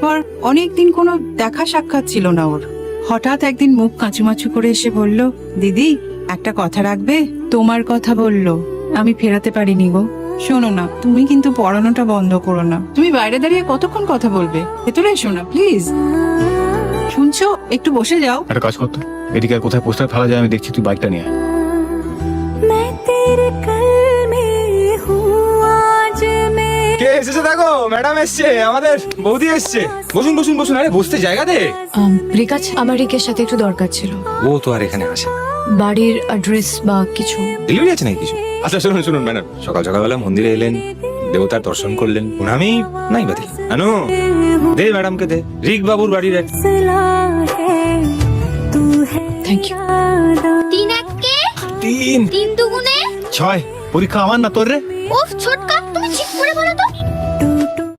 পর অনেক দিন কোনো দেখা সাক্ষাৎ ছিল না ওর। হঠাৎ একদিন মুখ কাঁচুমাচু করে এসে বলল, দিদি, একটা কথা রাখবে? তোমার কথা, বলল, আমি ফেরাতে পারিনি গো। শোনো না, তুমি কিন্তু পড়ানোটা বন্ধ করো না। তুমি বাইরে দাঁড়িয়ে কতক্ষণ কথা বলবে? ভেতরে এসো না, প্লিজ। শুনছো? একটু বসে যাও। একটা কাজ করতো এদিকে কোথায় পোস্টার ফেলা যায় আমি দেখছি, তুই বাইকটা নিয়ে কে এসেছে দেখো? ম্যাডাম এসছে আমাদের বৌদি এসছে। বসুন বসুন বসুন আরে বসতে জায়গা দে। আম, রিক আছে আমার রিকের সাথে একটু দরকার ছিল। ও তো আর এখানে আসে বাড়ির অ্যাড্রেস বা কিছু। ডেলিভারি আছে নাকি কিছু? আচ্ছা শুনুন শুনুন ম্যাডাম। সকাল সকালবেলা মন্দিরে এলেন দেবতার দর্শন করলেন। প্রণামি নাই বাদি। আনো দে ম্যাডামকে দে। রিক বাবুর বাড়ির এক থ্যাংক ইউ তিন এক তিন। তিন দুগুণে? ছয়। পরীক্ষা আমার না তোর রে? উফ ছোটকা তুমি ঠিক করে বলো